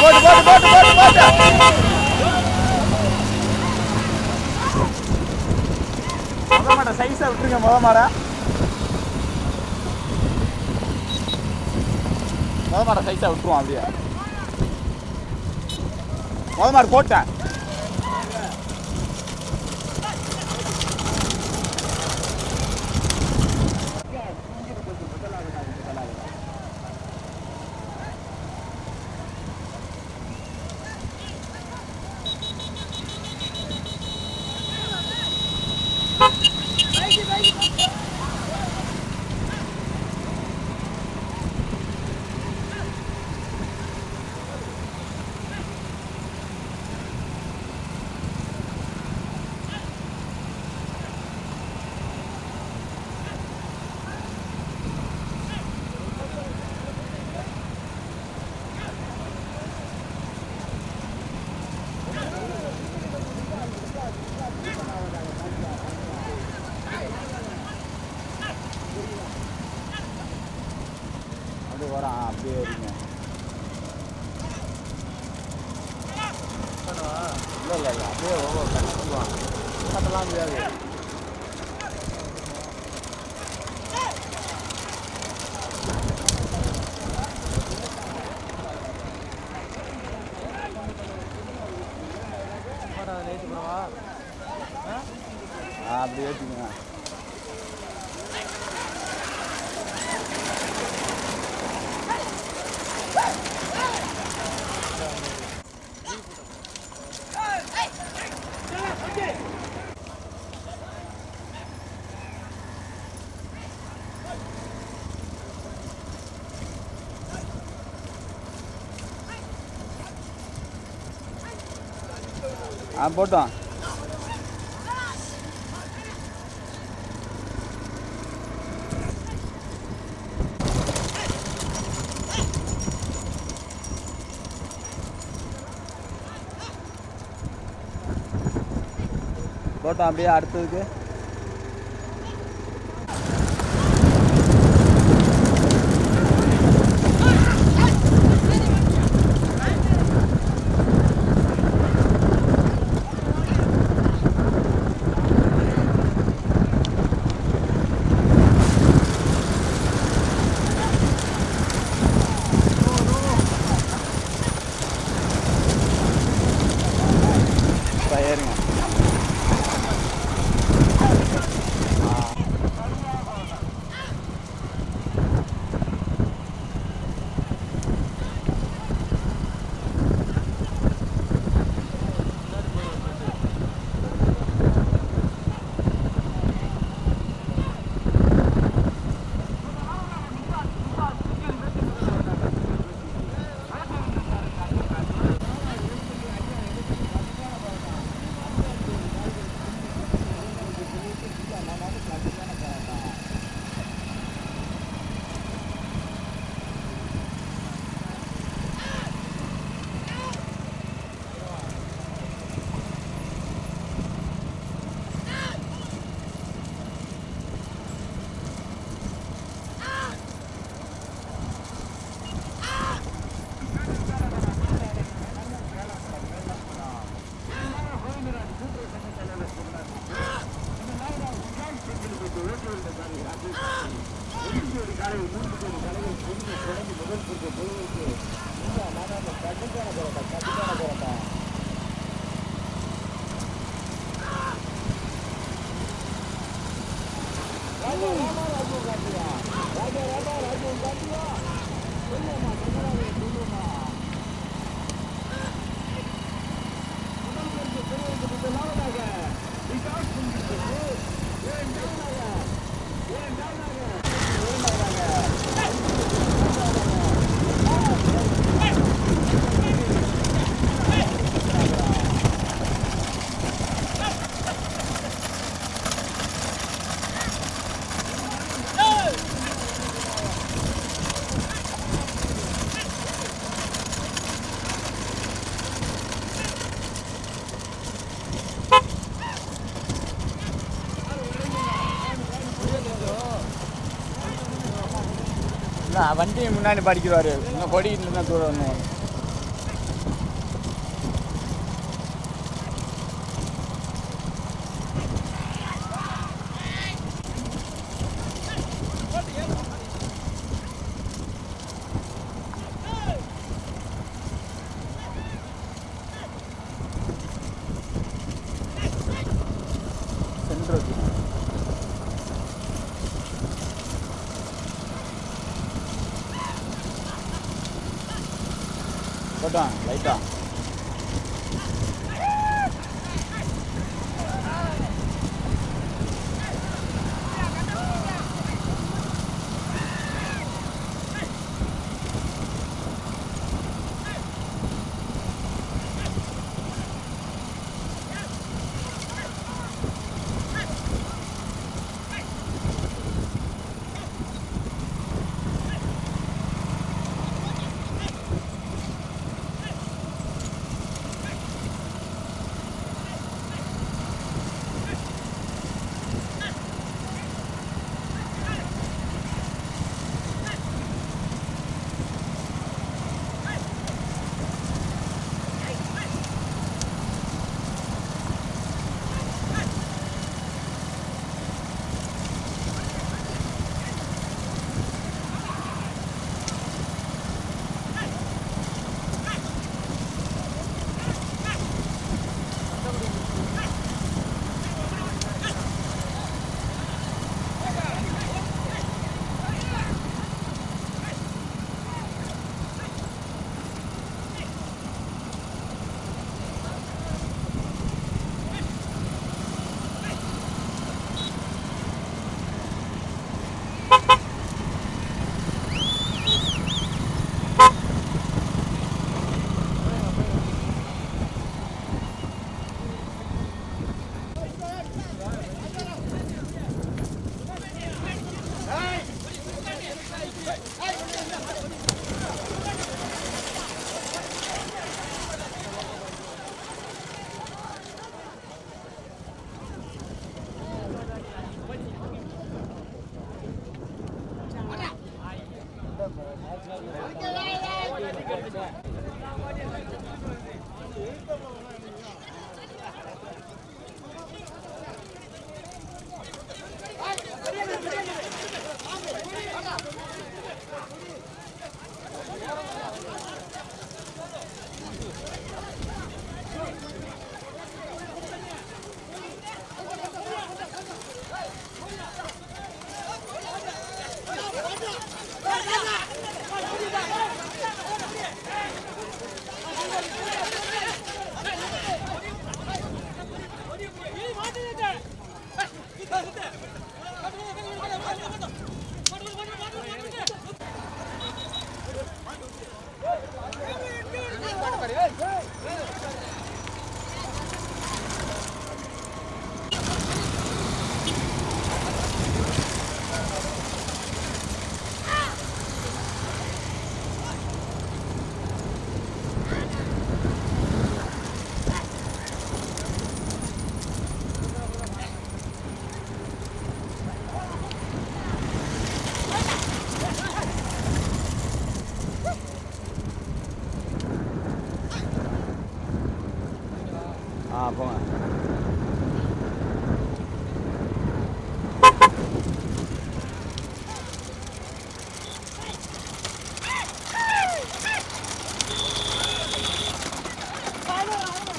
போட்டு போட்டு போட்டு போட்டு போட்டு. போட்டு போட்டு முத மாடை சைஸா விட்டுருங்க முத மாட. முத மாட சைஸா விட்டுருவோம் அப்படியே. முத மாடு போட்டேன். ஆ போட்டோம் போட்டோம் அப்படியே அடுத்ததுக்கு ブーブー。今はまだの、かじかのころか、かじかのころ நான் வண்டி முன்னாடி படிக்கிறாரு. இந்த கொடி இல்லைன்னா தூரம் ஒன்று கட்டான் லைட்டா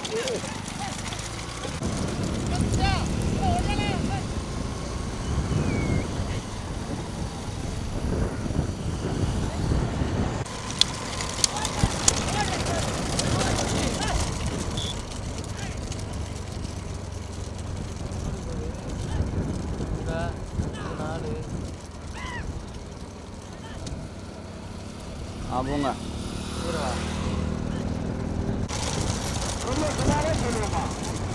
ஆ சொல்லு சுமாரா சொல்லுவோமா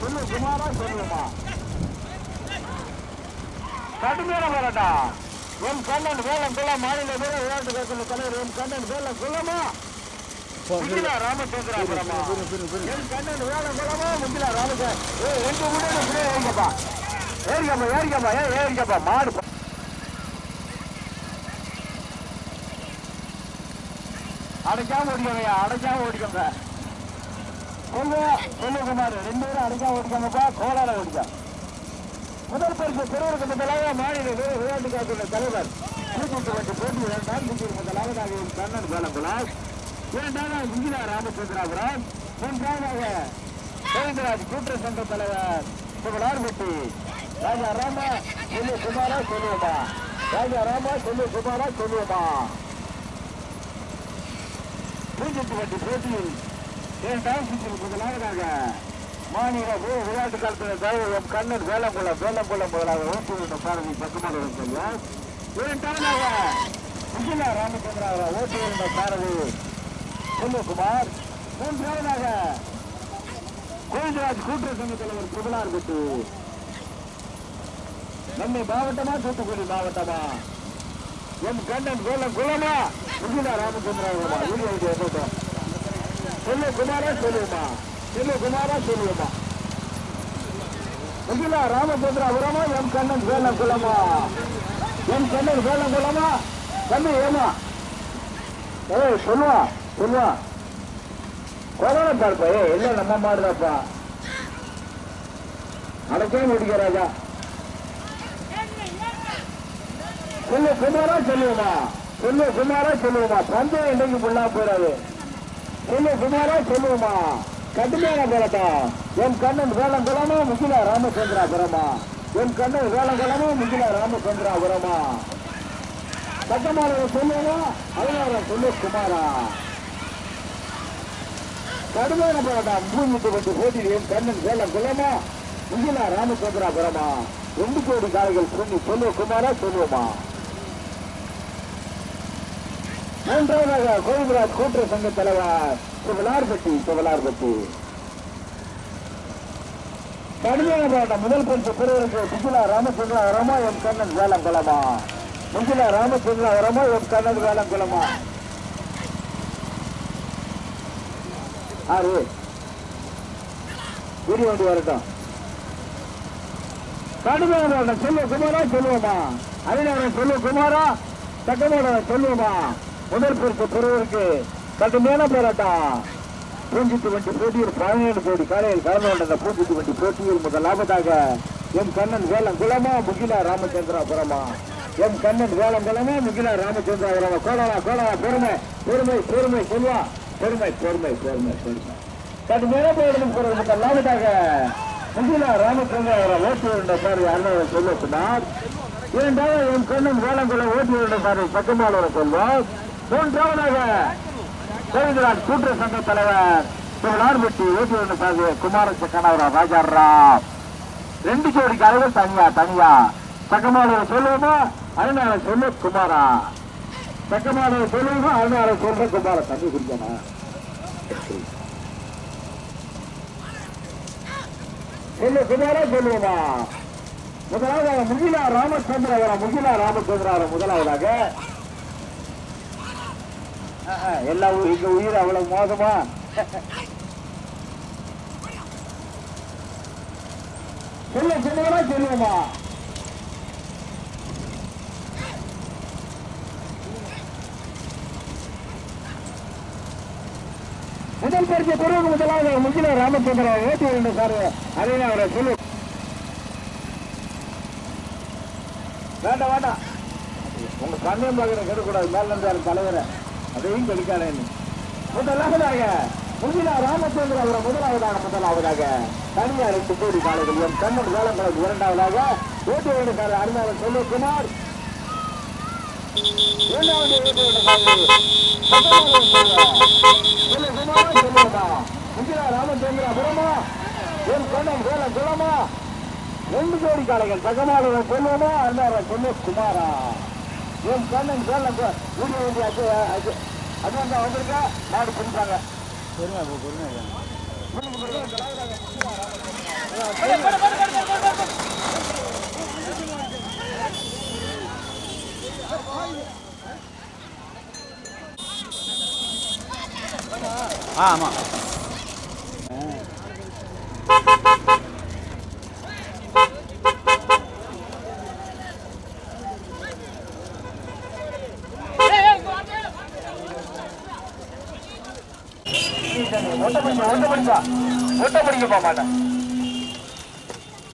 சொல்லு சுமாரா சொல்லுவோமா கடுமையான போராட்டா எம் கண்ணன் வேலம் குள்ள மாநில வீர விளையாட்டு கேட்கல தலைவர் எம் கண்ணன் வேலம் குள்ளமா முந்திலா ராமச்சந்திராபுரமா எம் கண்ணன் வேலம் குள்ளமா முந்திலா ராமச்சந்திர ஏ எங்க முன்னாடி ஏறிக்கப்பா ஏறிக்கப்பா ஏறிக்கப்பா ஏ ஏறிக்கப்பா மாடு அடைக்காம ஓடிக்கோங்க அடைக்காம ஓடிக்கோங்க. சொல்லு சொல்லு ரெண்டு பேரும் அடைக்காம ஓடிக்கோங்கப்பா கோலால ஓடிக்கா. முதல் பரிசு பெறுவதற்கு முதலாக மாநில வீர விளையாட்டு காத்துள்ள தலைவர் பூஜ்ஜியத்து போட்டி இரண்டாம் முக்கிய முதலாவதாக கண்ணன் வேலங்குலாஸ் இரண்டாக இந்திரா ராமச்சந்திராபுரம் மூன்றாவதாக கோவிந்தராஜ் கூட்டுற சங்க தலைவர் புகழார்பட்டி ராஜா ராமா சொல்லு குமாரா சொல்லுவோமா ராஜா ராமா சொல்லு குமாரா சொல்லுவோமா பூஜ்ஜியத்து போட்டியில் முதலாவதாக மாநில வி- விளையாட்டு காலத்தில் தலைவர் கண்ணன் வேலங்குளம் வேலங்குளம் முதலாக ஓட்டுநர் சாரதி பக்கமாக இருக்கிறார் இரண்டாவதாக சுஜிலா ராமச்சந்திரா ஓட்டுநர் சாரதி செல்வகுமார். மூன்றாவதாக கோவிந்தராஜ் கூட்டுறவு சங்க தலைவர் பிரபலார் புகழார்பட்டு நம்ம மாவட்டமா தூத்துக்குடி மாவட்டமா? எம் கண்ணன் வேலம் குளமா சுஜிலா ராமச்சந்திராவா வீடியோ போட்டோம் சொல்லு குமாரா சொல்லுமா? சொல்லு குமாரா சொல்லுமா? முகிலா ராமச்சந்திராபுரமா எம் கண்ணன் வேலம் குளமா எம் கண்ணன் வேலம் குளமா தம்பி ஏமா? ஏய் சொல்லுவா சொல்லுவா. கொரோனா பார்ப்பா ஏ இல்ல நம்ம மாடுதாப்பா? அடக்கே முடிக்க ராஜா சொல்லு குமாரா சொல்லுவோமா சொல்லு குமாரா சொல்லுவோமா பந்தயம் இன்றைக்கு ஃபுல்லா போயிடாது சொல்லு குமாரா சொல்லுவோமா? கடுமையான போராட்டா என் கண்ணன் வேளங்கலமா முகில ராமச்சந்திரா குரமா என் கண்ணன் வேளங்குளமா முகில ராமச்சந்திரா ராமச்சந்திராபுரமா? சட்டமானவர் சொல்லுவோமா? அதனால சொல்லு குமாரா கடுமையான போராட்டம் பூமிக்கு வந்து போட்டியில் என் கண்ணன் வேளங்குளமா முகில ராமச்சந்திரா ராமச்சந்திராபுரமா? ரெண்டு கோடி காலைகள் சொல்லி சொல்லு குமாரா சொல்லுவோமா? மூன்றாவதாக கோவிந்தராஜ் கூட்டுறவு சங்க தலைவர் சுவலார்பட்டி சுவலார்பட்டி கடுமையான போராட்டம் முதல் பரிசு பெறுவதற்கு சுஜிலா ராமச்சந்திரா வரமா எம் கண்ணன் வேலங்குளமா முகிலா ராமச்சந்திரா வரமா எம் கண்ணன் வேலங்குளமா ஆறு. விரி வண்டி வரட்டும். கடுமையான போராட்டம் செல்வ குமாரா சொல்லுவோமா அறிஞர் செல்வ குமாரா சட்டமோட சொல்லுவோமா முதல் பரிசு பெறுவதற்கு கடுமையான போராட்டம். பூஞ்சித்து வண்டி போட்டியில் பதினேழு கோடி காலையில் கலந்து கொண்ட பூஞ்சித்து வண்டி போட்டியில் முதலாவதாக எம் கண்ணன் வேலம் குளமா முகிலா ராமச்சந்திராபுரமா. எம் கண்ணன் வேலம் குளமா முகிலா ராமச்சந்திராபுரமா. கோடலா கோடலா பெருமை பெருமை பெருமை சொல்வா. பெருமை பெருமை பெருமை பெருமை. கடுமையான போராட்டம் போறது முதலாவதாக முகிலா ராமச்சந்திராபுரம் ஓட்டு என்ற சார் அண்ணன் சொல்ல சொன்னார் இரண்டாவது என் கண்ணன் வேளங்குளம் ஓட்டு என்ற சார் பக்கமாளர் சொல்வார் மூன்றாவதாக கோவிந்தராஜ் கூட்டுறவு சங்க தலைவர் திருநார்பட்டி ஓட்டுநர் சாகு குமார சக்கனவரா ராஜாராம் ரெண்டு ஜோடி கலைகள் தனியா தனியா. சக்கமாளர் சொல்லுவோமா? அதனால சொல்லு குமாரா. சக்கமாளர் சொல்லுவோமா? அதனால சொல்ற குமார. தண்ணி குடிக்கணும் சொல்லு குமாரா சொல்லுவோமா? முதலாவதாக முகிலா ராமச்சந்திரவரம் முகிலா ராமச்சந்திரவரம் முதலாவதாக. எல்லா இங்க உயிர் அவ்வளவு மோசமா? சொல்ல சொன்னா சொல்லுவோமா? முதல் பரிசு பெறுவது முதலாவது முகில ராமச்சந்திர ஓட்டி வேண்டும் சார். அதை அவரை சொல்லு. வேண்டாம் வேண்டாம். உங்க கண்ணையும் பார்க்கிற கெடுக்கூடாது. மேல தலைவரை. அதையும் கெடுக்காதேன்னு முதலாவதாக முகிலா ராமச்சந்திர அவரை முதலாவதாக முதலாவதாக தனியார் சுப்போடி கோடி கண்ணன் வேளம்பலம் இரண்டாவதாக ஓட்டு வேண்டுக்கார அருமையாளர் செல்வகுமார் இரண்டாவது முகிலா ராமச்சந்திர புறமா என் கண்ணன் வேல குளமா ரெண்டு ஜோடி காலைகள் தகமாளரை சொல்லுவோமா அண்ணார சொல்லு என் கண்ணன் வேலை வீடியோ வேண்டி அது அது அது. வந்து வந்திருக்கா நாடு பிடிப்பாங்க பொறுமை போ பொறுமை ஆ ஆமாம் போக மாட்டேன்